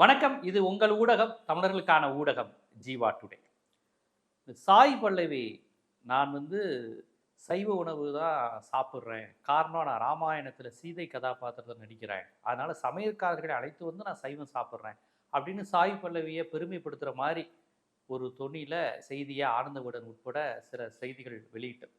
வணக்கம். இது உங்கள் ஊடகம் தமிழர்களுக்கான ஊடகம் ஜீவா டுடே. சாய் பல்லவி நான் வந்து சைவ உணவு தான் சாப்பிட்றேன். காரணம் நான் ராமாயணத்தில் சீதை கதாபாத்திரத்தை நடிக்கிறேன். அதனால் சமையல்காரர்களை அழைத்து வந்து நான் சைவம் சாப்பிட்றேன். அப்படின்னு சாய் பல்லவியை பெருமைப்படுத்துகிற மாதிரி ஒரு தொனியில் செய்தியை ஆனந்தவுடன் உட்பட சில செய்திகள் வெளியிட்டோம்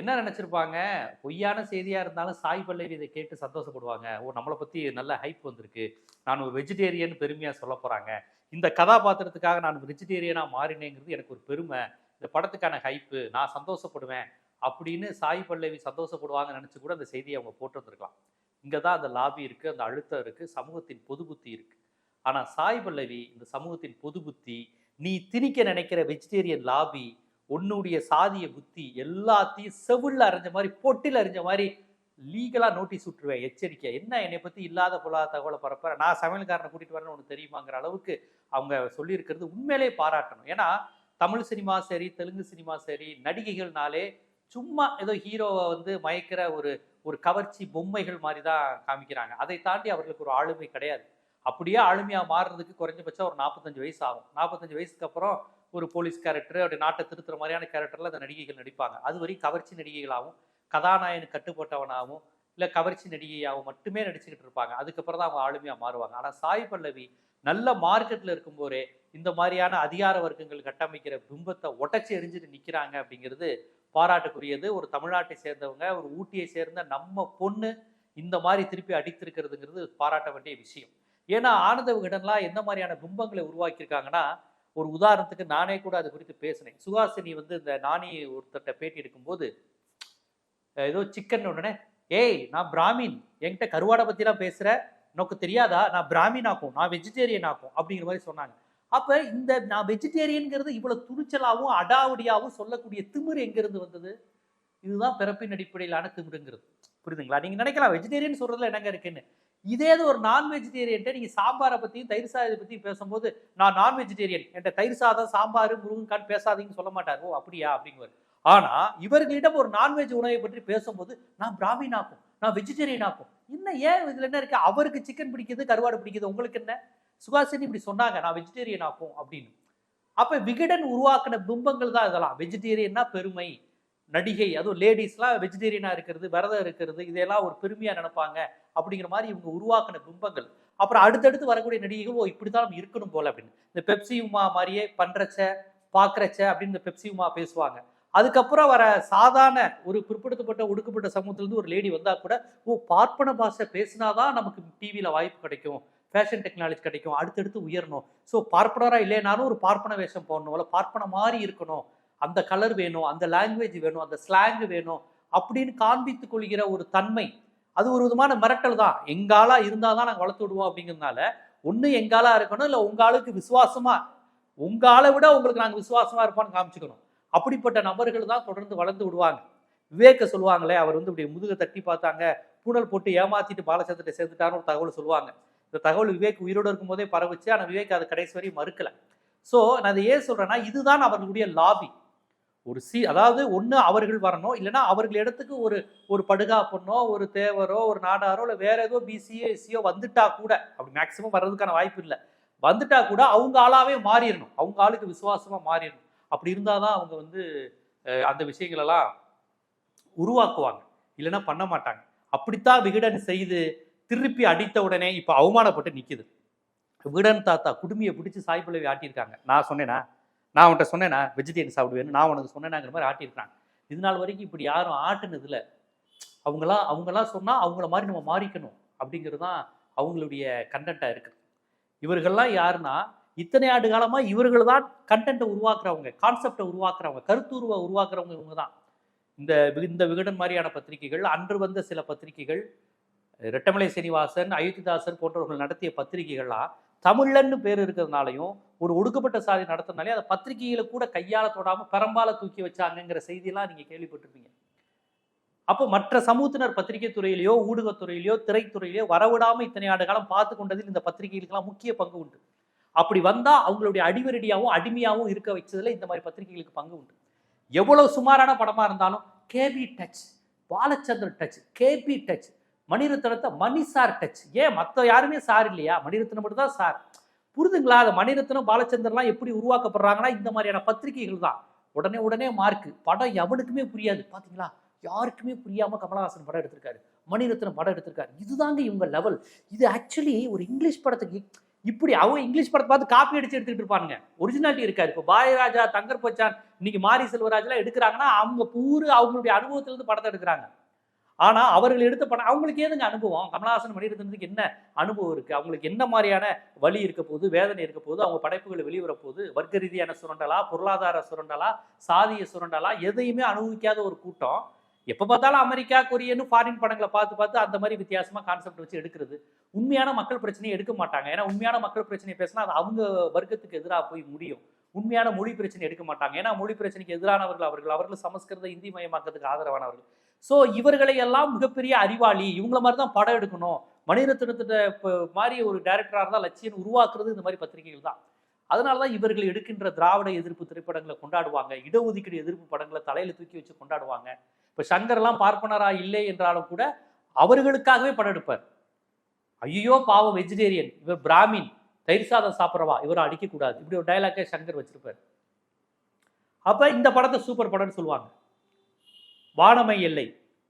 என்ன நினச்சிருப்பாங்க? பொய்யான செய்தியாக இருந்தாலும் சாய் பல்லவி இதை கேட்டு சந்தோஷப்படுவாங்க. ஓ நம்மளை பற்றி நல்ல ஹைப் வந்திருக்கு. நான் ஒரு வெஜிடேரியன் பெருமையாக சொல்ல போகிறாங்க இந்த கதாபாத்திரத்துக்காக நான் வெஜிடேரியனாக மாறினேங்கிறது எனக்கு ஒரு பெருமை. இந்த படத்துக்கான ஹைப்பு நான் சந்தோஷப்படுவேன் அப்படின்னு சாய் பல்லவி சந்தோஷப்படுவாங்கன்னு நினச்சி கூட அந்த செய்தியை அவங்க போட்டு வந்திருக்கலாம். இங்கே தான் அந்த லாபி இருக்குது அந்த அழுத்தம் இருக்குது சமூகத்தின் பொது புத்தி இருக்குது ஆனால் சாய் பல்லவி இந்த சமூகத்தின் பொது புத்தி நீ திணிக்க நினைக்கிற வெஜிடேரியன் லாபி உன்னுடைய சாதிய புத்தி எல்லாத்தையும் செவில்ல அறிஞ்ச மாதிரி பொட்டில் அறிஞ்ச மாதிரி லீகலாக நோட்டீஸ் விட்டுருவேன் எச்சரிக்கை என்ன என்னை பற்றி இல்லாத பொல்லாத தகவலை பரப்புற? நான் சமையல்காரனை கூட்டிட்டு வரேன்னு உனக்கு தெரியுமாங்கிற அளவுக்கு அவங்க சொல்லியிருக்கிறது உண்மையிலே பாராட்டணும். ஏன்னா தமிழ் சினிமா சரி தெலுங்கு சினிமா சரி நடிகைகள்னாலே சும்மா ஏதோ ஹீரோவை வந்து மயக்கிற ஒரு ஒரு கவர்ச்சி பொம்மைகள் மாதிரி தான் காமிக்கிறாங்க. அதை தாண்டி அவர்களுக்கு ஒரு ஆளுமை கிடையாது. அப்படியே ஆளுமையாக மாறுறதுக்கு குறைஞ்சபட்சம் ஒரு நாற்பத்தஞ்சு வயசு ஆகும். நாற்பத்தஞ்சு வயசுக்கு அப்புறம் ஒரு போலீஸ் கேரக்டர் அப்படி நாட்டை திருத்துற மாதிரியான கேரக்டர்ல அந்த நடிகைகள் நடிப்பாங்க. அது வரைக்கும் கவர்ச்சி நடிகைகளாகவும் கதாநாயகன் கட்டுப்பட்டவனாகவும் இல்லை கவர்ச்சி நடிகையாகவும் மட்டுமே நடிச்சுக்கிட்டு இருப்பாங்க. அதுக்கப்புறம் தான் அவங்க ஆளுமையாக மாறுவாங்க. ஆனால் சாய் பல்லவி நல்ல மார்க்கெட்டில் இருக்கும்போதே இந்த மாதிரியான அதிகார வர்க்கங்கள் கட்டமைக்கிற பிம்பத்தை உடச்சி எரிஞ்சுட்டு நிற்கிறாங்க அப்படிங்கிறது பாராட்டுக்குரியது. ஒரு தமிழ்நாட்டை சேர்ந்தவங்க ஒரு ஊட்டியை சேர்ந்த நம்ம பொண்ணு இந்த மாதிரி திருப்பி அடித்திருக்கிறதுங்கிறது பாராட்ட வேண்டிய விஷயம். ஏன்னா ஆனந்த விகடன்லாம் எந்த மாதிரியான பிம்பங்களை உருவாக்கியிருக்காங்கன்னா ஒரு உதாரணத்துக்கு நானே கூட அது குறித்து பேசினேன். சுஹாசினி வந்து இந்த நானி ஒருத்தர்கிட்ட பேட்டி எடுக்கும்போது ஏதோ சிக்கன் உடனே ஏய் நான் பிராமின். என்கிட்ட கருவாடை பற்றிலாம் பேசுகிற உனக்கு தெரியாதா? நான் பிராமின் ஆக்கும். நான் வெஜிடேரியன் ஆக்கும். அப்படிங்கிற மாதிரி சொன்னாங்க. அப்போ இந்த நான் வெஜிடேரியன்கிறது இவ்வளோ துணிச்சலாகவும் அடாவடியாகவும் சொல்லக்கூடிய திமிர் எங்கேருந்து வந்தது? இதுதான் பிறப்பின் அடிப்படையிலான திமிருங்கிறது. புரியுதுங்களா? நீங்கள் நினைக்கலாம் வெஜிடேரியன் சொல்கிறதுல என்னங்க இருக்குன்னு. இதே இது ஒரு நான் வெஜிடேரியன்ட்ட நீங்கள் சாம்பாரை பற்றியும் தயிர் சாதத்தை பற்றியும் பேசும்போது நான் நான் வெஜிடேரியன் என்கிட்ட தயிர் சாதம் சாம்பார் முருகன்கான் பேசாதீங்கன்னு சொல்ல மாட்டார். ஓ அப்படியா அப்படிங்குவார். ஆனா இவர்களிடம் ஒரு நான்வெஜ் உணவை பற்றி பேசும்போது நான் பிராமின் ஆக்கும் நான் வெஜிடேரியன் ஆக்கும் இன்னும் ஏன் இதுல என்ன இருக்கு? அவருக்கு சிக்கன் பிடிக்குது கருவாடு பிடிக்குது உங்களுக்கு என்ன? சுகாசினி இப்படி சொன்னாங்க நான் வெஜிடேரியன் ஆக்கும் அப்படின்னு. அப்ப விகடன் உருவாக்கின பிம்பங்கள் தான் இதெல்லாம். வெஜிடேரியன்னா பெருமை நடிகை அதுவும் லேடிஸ்லாம் வெஜிடேரியனாக இருக்கிறது விரதம் இருக்கிறது இதெல்லாம் ஒரு பெருமையாக நினைப்பாங்க. அப்படிங்கிற மாதிரி இவங்க உருவாக்கின பிம்பங்கள். அப்புறம் அடுத்தடுத்து வரக்கூடிய நடிகைகள் ஓ இப்படித்தான் நம்ம இருக்கணும் போல அப்படின்னு. இந்த பெப்சி உமா மாதிரியே பண்றச்ச பாக்குறச்ச அப்படின்னு இந்த பெப்சி உமா பேசுவாங்க. அதுக்கப்புறம் வர சாதாரண ஒரு பிற்படுத்தப்பட்ட ஒடுக்கப்பட்ட சமூகத்திலிருந்து ஒரு லேடி வந்தா கூட ஓ பார்ப்பன பாஷை பேசினாதான் நமக்கு டிவியில வாய்ப்பு கிடைக்கும். ஃபேஷன் டெக்னாலஜி கிடைக்கும். அடுத்தடுத்து உயரணும். ஸோ பார்ப்பனரா இல்லைனாலும் ஒரு பார்ப்பன வேஷம் போடணும். இல்லை பார்ப்பன மாதிரி இருக்கணும். அந்த கலர் வேணும். அந்த லாங்குவேஜ் வேணும். அந்த ஸ்லாங் வேணும். அப்படின்னு காண்பித்துக் கொள்கிற ஒரு தன்மை அது ஒரு விதமான மிரட்டல் தான். எங்காலா இருந்தால் தான் நாங்கள் வளர்த்து விடுவோம் அப்படிங்கிறதுனால ஒன்று எங்காலா இருக்கணும் இல்லை உங்கள் ஆளுக்கு விசுவாசமா உங்க ஆளை விட உங்களுக்கு நாங்கள் விசுவாசமா இருப்போம்னு காமிச்சுக்கணும். அப்படிப்பட்ட நபர்கள் தான் தொடர்ந்து வளர்ந்து விடுவாங்க. விவேக்க சொல்லுவாங்களே அவர் வந்து இப்படி முதுகை தட்டி பார்த்தாங்க பூனல் போட்டு ஏமாத்திட்டு பாலச்சந்திரத்தை சேர்த்துட்டான்னு ஒரு தகவல் சொல்லுவாங்க. இந்த தகவல் விவேக் உயிரோடு இருக்கும் போதே பரவுச்சு ஆனால் விவேக் அதை கடைசி வரையும் மறுக்கல. ஸோ நான் அதை ஏன் சொல்கிறேன்னா இதுதான் அவர்களுடைய லாபி ஒரு சி அதாவது ஒன்று அவர்கள் வரணும் இல்லைன்னா அவர்கள் இடத்துக்கு ஒரு ஒரு படுகா பொண்ணோ ஒரு தேவரோ ஒரு நாடாரோ இல்லை வேற ஏதோ பிசிஓ எஸ்சியோ வந்துட்டா கூட அப்படி மேக்சிமம் வர்றதுக்கான வாய்ப்பு இல்லை. வந்துட்டா கூட அவங்க ஆளாவே மாறிடணும். அவங்க ஆளுக்கு விசுவாசமாக மாறிடணும். அப்படி இருந்தால் தான் அவங்க வந்து அந்த விஷயங்களெல்லாம் உருவாக்குவாங்க. இல்லைன்னா பண்ண மாட்டாங்க. அப்படித்தான் விகடன் செய்து திருப்பி அடித்த உடனே இப்போ அவமானப்பட்டு நிற்கிது விகடன் தாத்தா குடுமையை பிடிச்சி சாய்ப்பிள்ளை ஆட்டியிருக்காங்க. நான் சொன்னேனா? நான் அவன்கிட்ட சொன்னேனா வெஜிடேரியன் சாப்பிடுவேன்னு நான் உனக்கு சொன்னேனாங்கிற மாதிரி ஆட்டியிருக்காங்க இது நாள் வரைக்கும் இப்படி யாரும் ஆட்டுனதில்ல. அவங்களாம் அவங்களாம் சொன்னால் அவங்கள மாதிரி நம்ம மாறிக்கணும் அப்படிங்கிறது தான் அவங்களுடைய கண்டென்ட்டாக இருக்குது. இவர்கள்லாம் யாருன்னா இத்தனை ஆண்டு காலமாக இவர்கள் தான் கண்டென்ட்டை உருவாக்குறவங்க கான்செப்டை உருவாக்குறவங்க கருத்துருவை உருவாக்குறவங்க இவங்க தான். இந்த இந்த விகடன் மாதிரியான பத்திரிகைகள் அன்று வந்த சில பத்திரிகைகள் ரெட்டமலை சீனிவாசன் அயோத்திதாசன் போன்றவர்கள் நடத்திய பத்திரிகைகள்லாம் தமிழன்னு பேர் இருக்கிறதுனாலையும் ஒரு ஒடுக்கப்பட்ட சாதி நடத்தினாலே அதை பத்திரிகைகளை கூட கையால தொடாம பெரம்பால தூக்கி வச்சாங்கங்கிற செய்தியெல்லாம் நீங்க கேள்விப்பட்டிருப்பீங்க. அப்போ மற்ற சமூகத்தினர் பத்திரிகை துறையிலேயோ ஊடகத்துறையிலையோ திரைத்துறையிலையோ வரவிடாம இத்தனை ஆண்டு காலம் பார்த்து கொண்டதில் இந்த பத்திரிகைகளுக்கெல்லாம் முக்கிய பங்கு உண்டு. அப்படி வந்தா அவங்களுடைய அடிவரடியாகவும் அடிமையாகவும் இருக்க வச்சதுல இந்த மாதிரி பத்திரிகைகளுக்கு பங்கு உண்டு. எவ்வளவு சுமாரான படமா இருந்தாலும் KB touch Balachandran touch KB touch மணிரத்னத்தை Mani sir touch. ஏன் மற்ற யாருமே சார் இல்லையா? மணிரத்னம் மட்டும் தான் சார். புரிதுங்களா? அது மணிரத்னம் பாலச்சந்தர்லாம் எப்படி உருவாக்கப்படுறாங்கன்னா இந்த மாதிரியான பத்திரிகைகள் தான். உடனே உடனே மார்க் படம் எவனுக்குமே புரியாது. பார்த்தீங்களா யாருக்குமே புரியாம கமலஹாசன் படம் எடுத்திருக்காரு. மணிரத்னம் படம் எடுத்திருக்காரு. இதுதாங்க இவங்க லெவல் இது ஆக்சுவலி ஒரு இங்கிலீஷ் படத்துக்கு இப்படி அவங்க இங்கிலீஷ் படத்தை பார்த்து காப்பி அடிச்சு எடுத்துக்கிட்டு இருப்பாங்க ஒரிஜினாலிட்டி இருக்காது. இப்போ பாயராஜா தங்கர் பச்சான் இன்னைக்கு மாரி செல்வராஜ்லாம் எடுக்கிறாங்கன்னா அவங்க பூரு அவங்களுடைய அனுபவத்திலிருந்து படத்தை எடுக்கிறாங்க. ஆனால் அவர்கள் எடுத்த படம் அவங்களுக்கு ஏதுங்க அனுபவம்? கமலஹாசன் மணிரத்னத்துக்கு என்ன அனுபவம் இருக்குது அவங்களுக்கு என்ன மாதிரியான வழி இருக்க போது வேதனை இருக்க போது அவங்க படைப்புகள் வெளிவர போது வர்க்க ரீதியான சுரண்டலா பொருளாதார சுரண்டலா சாதிய சுரண்டலா எதையுமே அனுபவிக்காத ஒரு கூட்டம். எப்போ பார்த்தாலும் அமெரிக்கா கொரியன்னு ஃபாரின் படங்களை பார்த்து பார்த்து அந்த மாதிரி வித்தியாசமாக கான்செப்ட் வச்சு எடுக்கிறது. உண்மையான மக்கள் பிரச்சனையை எடுக்க மாட்டாங்க. ஏன்னா உண்மையான மக்கள் பிரச்சனையை பேசினா அது அவங்க வர்க்கத்துக்கு எதிராக போய் முடியும். உண்மையான மொழி பிரச்சனை எடுக்க மாட்டாங்க. ஏன்னா மொழி பிரச்சனைக்கு எதிரானவர்கள் அவர்கள். அவர்கள் சமஸ்கிருத இந்தி மயமாக்கத்துக்கு ஆதரவானவர்கள். ஸோ இவர்களை எல்லாம் மிகப்பெரிய அறிவாளி. இவங்கள மாதிரி தான் படம் எடுக்கணும். மணிரத்னத்திட்ட இப்போ மாதிரி ஒரு டைரக்டராக இருந்தால் லட்சியம் உருவாக்குறது இந்த மாதிரி பத்திரிகைகள் தான். அதனால தான் இவர்கள் எடுக்கின்ற திராவிட எதிர்ப்பு திரைப்படங்களை கொண்டாடுவாங்க. இடஒதுக்கீடு எதிர்ப்பு படங்களை தலையில் தூக்கி வச்சு கொண்டாடுவாங்க. இப்போ சங்கர்லாம் பார்ப்பனரா இல்லை என்றாலும் கூட அவர்களுக்காகவே படம் எடுப்பார். ஐயோ பாவம் வெஜிடேரியன் இவர் பிராமின். தயிர் சாதம் சாப்பிட்றவா? இவரை அடிக்கக்கூடாது. இப்படி ஒரு டைலாக்கே சங்கர் வச்சிருப்பார். அப்போ இந்த படத்தை சூப்பர் படம்னு சொல்லுவாங்க. வானமை எல்லை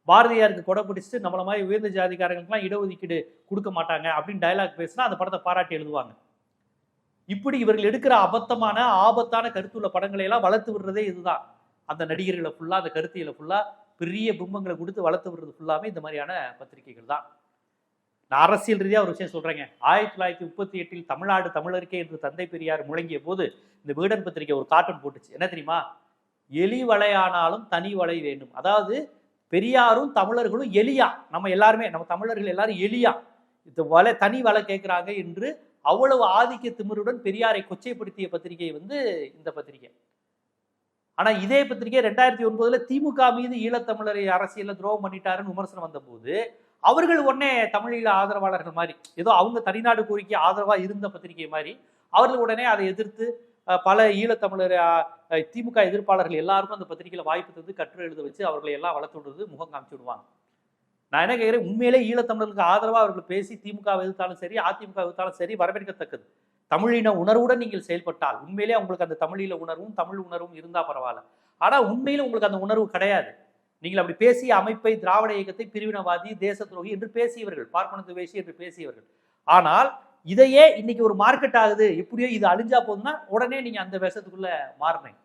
பாரதியாருக்கு கொடை பிடிச்சிட்டு நம்மள மாதிரி உயர்ந்த ஜாதிக்காரங்களுக்குலாம் இடஒதுக்கீடு கொடுக்க மாட்டாங்க அப்படின்னு டயலாக் பேசினா அந்த படத்தை பாராட்டி எழுதுவாங்க. இப்படி இவர்கள் எடுக்கிற அபத்தமான ஆபத்தான கருத்துள்ள படங்களை எல்லாம் வளர்த்து விடுறதே இதுதான். அந்த நடிகர்களை ஃபுல்லா அந்த கருத்தியலை ஃபுல்லா பெரிய பிம்பங்களை கொடுத்து வளர்த்து விடுறது ஃபுல்லாமே இந்த மாதிரியான பத்திரிகைகள் தான். நான் அரசியல் ரீதியாக ஒரு விஷயம் சொல்றேங்க. ஆயிரத்தி தொள்ளாயிரத்தி முப்பத்தி எட்டில் தமிழ்நாடு தமிழருக்கே என்று தந்தை பெரியார் முழங்கிய போது இந்த வீடன் பத்திரிகை ஒரு கார்ட்டூன் போட்டுச்சு. என்ன தெரியுமா? எலி வலையானாலும் தனி வலை வேண்டும். அதாவது பெரியாரும் தமிழர்களும் எலியா. நம்ம எல்லாருமே நம்ம தமிழர்கள் எல்லாரும் எலியா. இந்த வலை தனி வலை கேட்குறாங்க என்று அவ்வளவு ஆதிக்க திமிருடன் பெரியாரை கொச்சைப்படுத்திய பத்திரிகை வந்து இந்த பத்திரிகை. ஆனால் இதே பத்திரிகை ரெண்டாயிரத்தி ஒன்பதுல திமுக மீது ஈழத்தமிழரை அரசியலில் துரோகம் பண்ணிட்டாருன்னு விமர்சனம் வந்தபோது அவர்கள் உடனே தமிழீழ ஆதரவாளர்கள் மாதிரி ஏதோ அவங்க தனிநாடு கோரிக்கை ஆதரவாக இருந்த பத்திரிகை மாதிரி அவர்கள் உடனே அதை எதிர்த்து பல ஈழத்தமிழர் திமுக எதிர்ப்பாளர்கள் எல்லாருக்கும் அந்த பத்திரிகையில் வாய்ப்பு தந்து கட்டுரை எழுத வச்சு அவர்களை எல்லாம் வளர்த்து விடுறது முகம் காமிச்சு விடுவாங்க. நான் என்ன கேட்குறேன் உண்மையிலே ஈழத்தமிழர்களுக்கு ஆதரவாக அவர்கள் பேசி திமுக எதிர்த்தாலும் சரி அதிமுக எதிர்த்தாலும் சரி வரவேற்கத்தக்கது. தமிழின உணர்வுடன் நீங்கள் செயல்பட்டால் உண்மையிலே உங்களுக்கு அந்த தமிழீழ உணர்வும் தமிழ் உணர்வும் இருந்தால் பரவாயில்ல. ஆனால் உண்மையில் உங்களுக்கு அந்த உணர்வு கிடையாது. நீங்கள் அப்படி பேசிய அமைப்பை திராவிட இயக்கத்தை பிரிவினவாதி தேச துரோகி என்று பேசியவர்கள் பார்ப்பன துவேஷி என்று பேசியவர்கள். ஆனால் இதையே இன்னைக்கு ஒரு மார்க்கெட் ஆகுது. எப்படியோ இது அழிஞ்சா போதுன்னா உடனே நீங்க அந்த விஷத்துக்குள்ள மாறினீங்க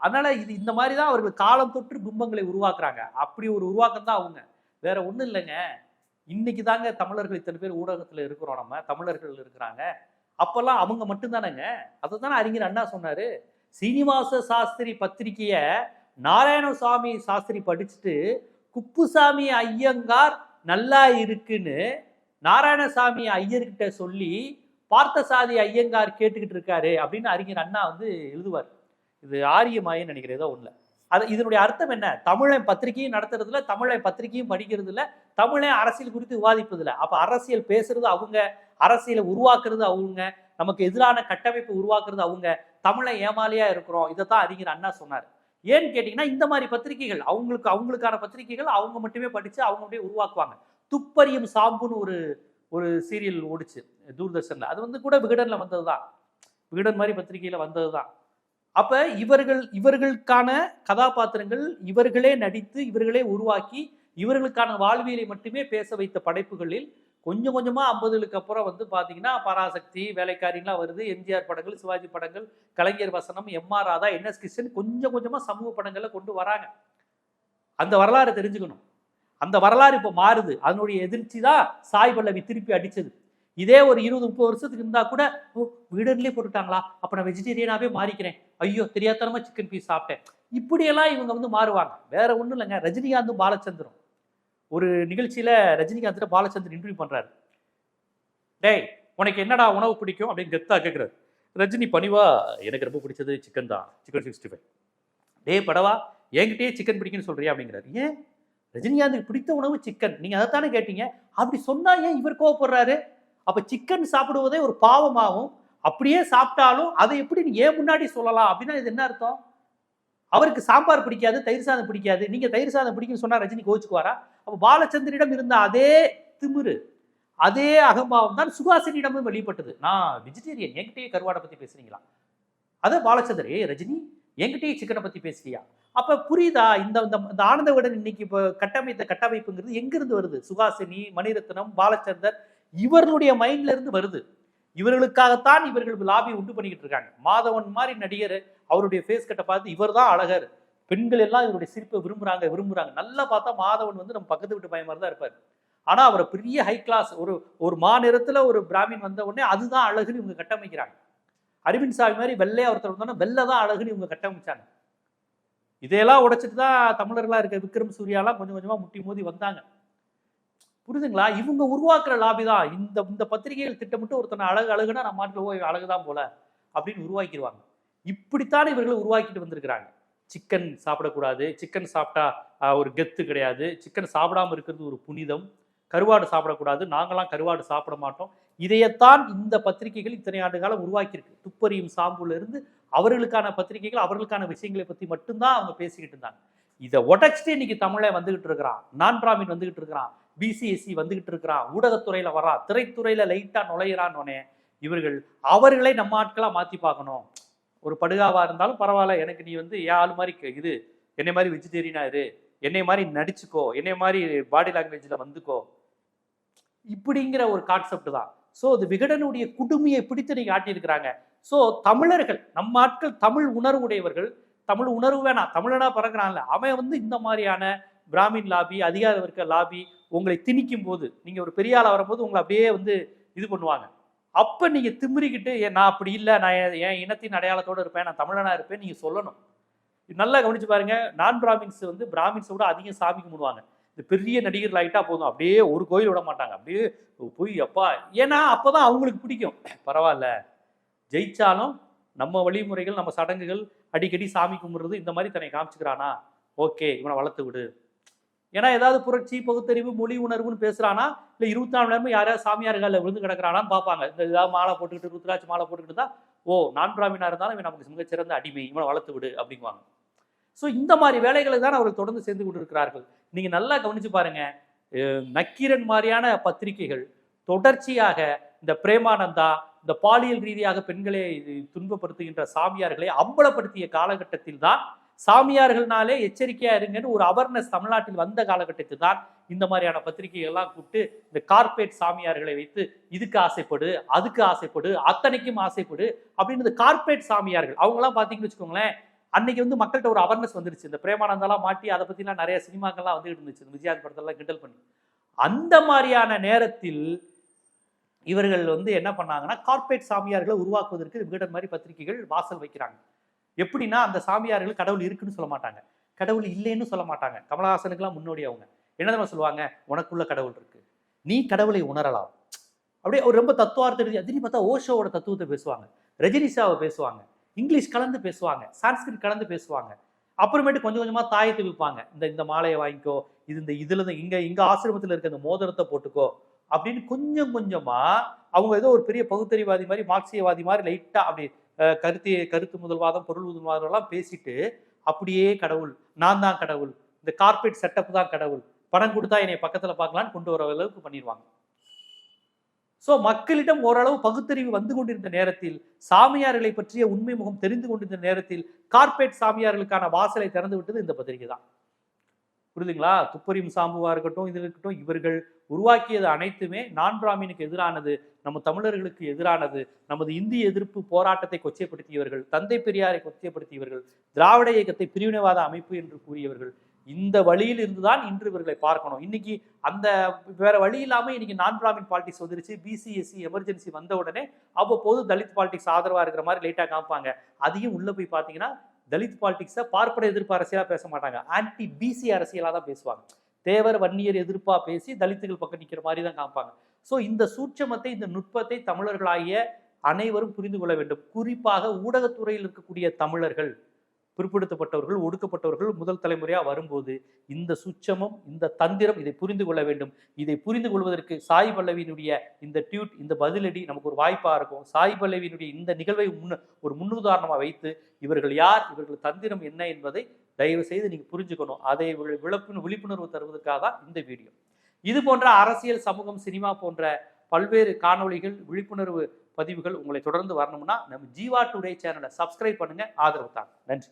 அதனால இது இந்த மாதிரி தான் அவர்கள் காலம் தொற்று பிம்பங்களை உருவாக்குறாங்க. அப்படி ஒரு உருவாக்கம் தான் அவங்க. வேற ஒன்றும் இல்லைங்க. இன்னைக்கு தாங்க தமிழர்கள் இத்தனை பேர் ஊடகத்தில் இருக்கிறோம் நம்ம. தமிழர்கள் இருக்கிறாங்க. அப்போல்லாம் அவங்க மட்டும்தானேங்க. அதை தானே அறிஞர் அண்ணா சொன்னாரு. சீனிவாச சாஸ்திரி பத்திரிகையை நாராயணசாமி சாஸ்திரி படிச்சுட்டு குப்புசாமி ஐயங்கார் நல்லா இருக்குன்னு நாராயணசாமி ஐயர்கிட்ட சொல்லி பார்த்தசாதி ஐயங்கார் கேட்டுக்கிட்டு இருக்காரு அப்படின்னு அறிஞர் அண்ணா வந்து எழுதுவார். இது ஆரியமாயின்னு நினைக்கிறேன் ஏதோ ஒண்ணுல. அது இதனுடைய அர்த்தம் என்ன? தமிழன் பத்திரிகையும் நடத்துறதுல தமிழன் பத்திரிகையும் படிக்கிறதுல தமிழன் அரசியல் குறித்து விவாதிப்பதில்ல. அப்போ அரசியல் பேசுறது அவங்க அரசியலை உருவாக்குறது அவங்க நமக்கு எதிரான கட்டமைப்பு உருவாக்குறது அவங்க தமிழை ஏமாலியா இருக்கிறோம் இதை தான் அறிஞர் அண்ணா சொன்னார். ஏன்னு கேட்டிங்கன்னா இந்த மாதிரி பத்திரிகைகள் அவங்களுக்கு அவங்களுக்கான பத்திரிகைகள் அவங்க மட்டுமே படித்து அவங்க அப்படியே உருவாக்குவாங்க. துப்பறியும் சாம்புன்னு ஒரு ஒரு சீரியல் ஓடிச்சு. தூர்தர்ஷனில். அது வந்து கூட விகடனில் வந்தது தான் விகடன் மாதிரி பத்திரிகையில் வந்தது தான் அப்போ இவர்கள் இவர்களுக்கான கதாபாத்திரங்கள் இவர்களே நடித்து இவர்களே உருவாக்கி இவர்களுக்கான வாழ்வியலை மட்டுமே பேச வைத்த படைப்புகளில் கொஞ்சம் கொஞ்சமாக ஐம்பதுகளுக்கு அப்புறம் வந்து பார்த்தீங்கன்னா பராசக்தி வேலைக்காரிலாம் வருது. எம்ஜிஆர் படங்கள் சிவாஜி படங்கள் கலைஞர் வசனம் எம்ஆர் ராதா என்எஸ் கிருஷ்ணன் கொஞ்சம் கொஞ்சமாக சமூக படங்களை கொண்டு வராங்க. அந்த வரலாறு தெரிஞ்சுக்கணும். அந்த வரலாறு இப்போ மாறுது. அதனுடைய எதிர்ச்சி தான் சாய் பல்லவி திருப்பி அடிச்சது. இதே ஒரு இருபது முப்பது வருஷத்துக்கு இருந்தால் கூட ஓ வீடன்லேயே போட்டுட்டாங்களா? அப்போ நான் வெஜிடேரியனாகவே மாறிக்கிறேன். ஐயோ தெரியாதனமாக சிக்கன் பீஸ் சாப்பிட்டேன். இப்படியெல்லாம் இவங்க வந்து மாறுவாங்க. வேற ஒன்றும் இல்லைங்க. ரஜினிகாந்தும் பாலச்சந்திரம் ஒரு நிகழ்ச்சியில் ரஜினிகாந்த் பாலச்சந்திரன் இன்டர்வியூ பண்ணுறாரு டேய் உனக்கு என்னடா உணவு பிடிக்கும்? அப்படின்னு கெத்தா கேட்குறாரு ரஜினி பணிவா எனக்கு ரொம்ப பிடிச்சது சிக்கன் தான். சிக்கன் சிக்ஸ்டி ஃபைவ் டே படவா என்கிட்டயே சிக்கன் பிடிக்குன்னு சொல்றியா? அப்படிங்கிறாரு. ஏன்? ரஜினிகாந்துக்கு பிடித்த உணவு சிக்கன் நீங்க அதைத்தானே கேட்டீங்க? அப்படி சொன்னா ஏன் இவர் கோவப்படுறாரு? அப்ப சிக்கன் சாப்பிடுவதே ஒரு பாவமாகும். அப்படியே சாப்பிட்டாலும் அதை எப்படி நீ ஏன் முன்னாடி சொல்லலாம்? அப்படின்னா இது என்ன அர்த்தம்? அவருக்கு சாம்பார் பிடிக்காது தயிர் சாதம் பிடிக்காது. நீங்க தயிர் சாதம் பிடிக்குன்னு சொன்னா ரஜினி கோச்சுக்குவாரா அப்ப பாலச்சந்திரிடம் இருந்த அதே திமிரு அதே அகம்பாவம் தான் சுகாசினிடமும் வெளிப்பட்டது. நான் வெஜிடேரியன் என்கிட்டயே கருவாடை பத்தி பேசுறீங்களா? அதான் பாலச்சந்திரே ரஜினி என்கிட்டயே சிக்கனை பத்தி பேசுறியா? அப்ப புரியுதா? இந்த இந்த ஆனந்தவுடன் ஆனந்த விகடன் இன்னைக்கு இப்போ கட்டமைத்த கட்டமைப்புங்கிறது எங்கிருந்து வருது? சுகாசினி மணிரத்னம் பாலச்சந்தர் இவர்களுடைய மைண்ட்ல இருந்து வருது. இவர்களுக்காகத்தான் இவர்கள் லாபி உண்டு பண்ணிக்கிட்டு இருக்காங்க. மாதவன் மாதிரி நடிகர் அவருடைய ஃபேஸ் கட்டை பார்த்து இவர் தான் அழகர். பெண்கள் எல்லாம் இவருடைய சிரிப்பை விரும்புறாங்க விரும்புறாங்க. நல்லா பார்த்தா மாதவன் வந்து நம்ம பக்கத்து வீட்டு பையன் தான் இருப்பார். ஆனா அவரை பெரிய ஹை கிளாஸ் ஒரு ஒரு மாநிலத்துல ஒரு பிராமின் வந்த உடனே அதுதான் அழகுன்னு இவங்க கட்டமைக்கிறாங்க. அரவிந்த் சாமி மாதிரி வெள்ளையா ஒருத்தர் வந்தோன்னா வெள்ளை தான் அழகுன்னு இவங்க கட்டமைச்சாங்க. இதையெல்லாம் உடைச்சிட்டு தான் தமிழர்களாக இருக்க விக்ரம் சூர்யாலாம் கொஞ்சம் கொஞ்சமாக முட்டி மோதி வந்தாங்க. புரியுதுங்களா இவங்க உருவாக்குற லாபி தான். இந்த இந்த பத்திரிகைகள் திட்டமிட்டு ஒருத்தனை அழகு அழகுனா நம்ம நாட்டில் அழகு தான் போல அப்படின்னு உருவாக்கிடுவாங்க இப்படித்தான் இவர்களை உருவாக்கிட்டு வந்திருக்கிறாங்க. சிக்கன் சாப்பிடக்கூடாது. சிக்கன் சாப்பிட்டா ஒரு கெத்து கிடையாது. சிக்கன் சாப்பிடாம இருக்கிறது ஒரு புனிதம். கருவாடு சாப்பிடக்கூடாது. நாங்களாம் கருவாடு சாப்பிட மாட்டோம். இதையத்தான் இந்த பத்திரிகைகள் இத்தனை ஆண்டு காலம் உருவாக்கியிருக்கு. துப்பறியும் சாம்புல இருந்து அவர்களுக்கான பத்திரிகைகள் அவர்களுக்கான விஷயங்களை பத்தி மட்டும்தான் அவங்க பேசிக்கிட்டு இருந்தாங்க. இதை உடச்சிட்டு இன்னைக்கு தமிழை வந்துகிட்டு இருக்கிறான். நான் பிராமின் வந்துகிட்டு இருக்கிறான். பிசிஎஸ்சி வந்துகிட்டு இருக்கிறான். ஊடகத்துறையில வரான் திரைத்துறையில லைட்டா நுழையிறான்னு உடனே இவர்கள் அவர்களை நம்ம ஆட்களா மாத்தி பார்க்கணும். ஒரு படுகாவா இருந்தாலும் பரவாயில்ல எனக்கு நீ வந்து ஏன் ஆள் மாதிரி இது என்னை மாதிரி வெஜிடேரியனா இரு. என்னை மாதிரி நடிச்சுக்கோ. என்னை மாதிரி பாடி லாங்குவேஜ்ல வந்துக்கோ. இப்படிங்கிற ஒரு கான்செப்ட் தான். ஸோ அது விகடனுடைய குடுமையை பிடித்து நீங்க ஆட்டியிருக்கிறாங்க ஸோ தமிழர்கள் நம்ம ஆட்கள் தமிழ் உணர்வு உடையவர்கள். தமிழ் உணர்வு வேணாம் தமிழனா பிறகுறான்ல அவன் வந்து இந்த மாதிரியான பிராமின் லாபி அதிகார வர்க்க லாபி உங்களை திணிக்கும் போது நீங்கள் ஒரு பெரிய ஆளா வரும்போது உங்களை அப்படியே வந்து இது பண்ணுவாங்க. அப்போ நீங்கள் திமிரிக்கிட்டு "ஏன் நான் அப்படி இல்லை நான் என் இனத்தின் அடையாளத்தோடு இருப்பேன் நான் தமிழனா இருப்பேன் நீங்கள் சொல்லணும். நல்லா கவனிச்சு பாருங்க நான் பிராமின்ஸ் வந்து பிராமின்ஸை விட அதிகம் சாமி கும்பிடுவாங்க. இந்த பெரிய நடிகர்கள் ஆகிட்டா போதும். அப்படியே ஒரு கோயில் விட மாட்டாங்க. அப்படியே போய் அப்பா ஏன்னா அப்பதான் அவங்களுக்கு பிடிக்கும். பரவாயில்ல. ஜெயிச்சாலும் நம்ம வழிமுறைகள் நம்ம சடங்குகள் அடிக்கடி சாமி கும்பிட்றது இந்த மாதிரி தன்னை காமிச்சுக்கிறானா? ஓகே இவனை வளர்த்து விடு. ஏன்னா ஏதாவது புரட்சி பகுத்தறிவு மொழி உணர்வுன்னு பேசுறானா? இல்லை இருபத்தி நாலு நேரமும் யாராவது சாமியார்கள் விழுந்து கிடக்கிறானான்னு பார்ப்பாங்க. இந்த ஏதாவது மாலை போட்டுக்கிட்டு ருத்ராட்சி மாலை போட்டுக்கிட்டு தான் ஓ நான் பிராமினா இருந்தாலும் இவன் நமக்கு மிகச்சிறந்த அடிமை. இவனை வளர்த்து விடு அப்படிங்குவாங்க. ஸோ இந்த மாதிரி வேலைகளை தான் அவர்கள் தொடர்ந்து செய்து கொண்டிருக்கிறார்கள். நீங்கள் நல்லா கவனிச்சு பாருங்கள் நக்கீரன் மாதிரியான பத்திரிகைகள் தொடர்ச்சியாக இந்த பிரேமானந்தா இந்த பாலியல் ரீதியாக பெண்களை துன்பப்படுத்துகின்ற சாமியார்களை அம்பலப்படுத்திய காலகட்டத்தில் தான் சாமியார்கள்னாலே எச்சரிக்கையா இருங்கன்னு ஒரு அவேர்னஸ் தமிழ்நாட்டில் வந்த காலகட்டத்தில் தான் இந்த மாதிரியான பத்திரிகைகள்லாம் கூப்பிட்டு இந்த கார்ப்பரேட் சாமியார்களை வைத்து இதுக்கு ஆசைப்படு அதுக்கு ஆசைப்படு அத்தனைக்கும் ஆசைப்படு அப்படின்னு இந்த கார்ப்பரேட் சாமியார்கள் அவங்களாம் பார்த்தீங்கன்னு வச்சுக்கோங்களேன் அன்னைக்கு வந்து மக்கள்கிட்ட ஒரு அவேர்னஸ் வந்துருச்சு. இந்த பிரேமானந்தாலாம் மாட்டி அதை பற்றிலாம் நிறைய சினிமாக்கள்லாம் வந்துகிட்டு இருந்துச்சு. இந்த விஜயாந்த் படத்தெல்லாம் கிண்டல் பண்ணி. அந்த மாதிரியான நேரத்தில் இவர்கள் வந்து என்ன பண்ணாங்கன்னா கார்ப்பரேட் சாமியார்களை உருவாக்குவதற்கு விகடன் மாதிரி பத்திரிகைகள் வாசல் வைக்கிறாங்க. எப்படின்னா அந்த சாமியார்கள் கடவுள் இருக்குன்னு சொல்ல மாட்டாங்க. கடவுள் இல்லைன்னு சொல்ல மாட்டாங்க. கமலஹாசனுக்குலாம் முன்னோடி அவங்க. என்ன சொல்லுவாங்க? உனக்குள்ள கடவுள் இருக்கு. நீ கடவுளை உணரலாம். அப்படியே ஒரு ரொம்ப தத்துவார்த்த ரீதியா திடீர்னு பார்த்தா ஓஷோவோட தத்துவத்தை பேசுவாங்க. ரஜினிஷாவை பேசுவாங்க. இங்கிலீஷ் கலந்து பேசுவாங்க சான்ஸ்கிரிட் கலந்து பேசுவாங்க. அப்புறமேட்டு கொஞ்சம் கொஞ்சமாக தாயத்தை விற்பாங்க இந்த இந்த மாலையை வாங்கிக்கோ இது இந்த இதுலேருந்து இங்கே இங்கே ஆசிரமத்தில் ஆசிரமத்துல இருக்க இந்த மோதிரத்தை போட்டுக்கோ அப்படின்னு கொஞ்சம் கொஞ்சமாக அவங்க ஏதோ ஒரு பெரிய பகுத்தறிவாதி மாதிரி மார்க்சியவாதி மாதிரி லைட்டாக அப்படி கருத்து கருத்து முதல்வாதம் பொருள் முதல்வாதம்லாம் பேசிட்டு அப்படியே கடவுள் நான் தான் கடவுள் இந்த கார்பரேட் செட்டப் தான் கடவுள் பணம் கொடுத்தா என்னை பக்கத்தில் பார்க்கலான்னு கொண்டு வர அளவுக்கு பண்ணிடுவாங்க. சோ மக்களிடம் ஓரளவு பகுத்தறிவு வந்து கொண்டிருந்த நேரத்தில் சாமியார்களை பற்றிய உண்மை முகம் தெரிந்து கொண்டிருந்த நேரத்தில் கார்ப்பரேட் சாமியார்களுக்கான வாசலை திறந்து விட்டது இந்த பத்திரிகை தான். புரியுதுங்களா? துப்பறியும் சாம்புவா இருக்கட்டும் இது இருக்கட்டும் இவர்கள் உருவாக்கியது அனைத்துமே நான் பிராமினுக்கு எதிரானது நம்ம தமிழர்களுக்கு எதிரானது நமது இந்திய எதிர்ப்பு போராட்டத்தை கொச்சைப்படுத்தியவர்கள் தந்தை பெரியாரை கொச்சைப்படுத்தியவர்கள் திராவிட இயக்கத்தை பிரிவினைவாத அமைப்பு என்று கூறியவர்கள் இந்த வழியில் இருந்துதான் இன்று இவர்களை பார்க்கணும். இன்னைக்கு அந்த வேற வழி இல்லாமல் இன்னைக்கு நான் பிராமின் பாலிடிக்ஸ் வந்துருச்சு. பிசிஎஸ்சி எமர்ஜென்சி வந்த உடனே அவ்வப்போது தலித் பாலிடிக்ஸ் ஆதரவா இருக்கிற மாதிரி லேட்டாக காமிப்பாங்க. அதையும் உள்ள போய் பாத்தீங்கன்னா தலித் பாலிடிக்ஸை பார்ப்பன எதிர்ப்பு அரசியலா பேச மாட்டாங்க. ஆன்டி பிசி அரசியலா தான் பேசுவாங்க. தேவர் வன்னியர் எதிர்ப்பா பேசி தலித்துகள் பக்கம் நிற்கிற மாதிரி தான் காமிப்பாங்க. ஸோ இந்த சூட்சமத்தை இந்த நுட்பத்தை தமிழர்களாகிய அனைவரும் புரிந்து கொள்ள வேண்டும். குறிப்பாக ஊடகத்துறையில் இருக்கக்கூடிய தமிழர்கள். பிற்படுத்தப்பட்டவர்கள் ஒடுக்கப்பட்டவர்கள் முதல் தலைமுறையாக வரும்போது இந்த சுச்சமம் இந்த தந்திரம் இதை புரிந்து கொள்ள வேண்டும். இதை புரிந்து கொள்வதற்கு சாய் பல்லவியினுடைய இந்த டியூட் இந்த பதிலடி நமக்கு ஒரு வாய்ப்பாக இருக்கும். சாய் பல்லவியினுடைய இந்த நிகழ்வை முன் ஒரு முன்னுதாரணமாக வைத்து இவர்கள் யார் இவர்கள் தந்திரம் என்ன என்பதை தயவு செய்து நீங்கள் புரிஞ்சுக்கணும். அதை இவர்கள் விழிப்பு விழிப்புணர்வு தருவதற்காக தான் இந்த வீடியோ. இது போன்ற அரசியல் சமூகம் சினிமா போன்ற பல்வேறு காணொளிகள் விழிப்புணர்வு பதிவுகள் உங்களை தொடர்ந்து வரணும்னா நம்ம ஜீவா டுடே சேனலை சப்ஸ்கிரைப் பண்ணுங்க. ஆதரவு தாங்க. நன்றி.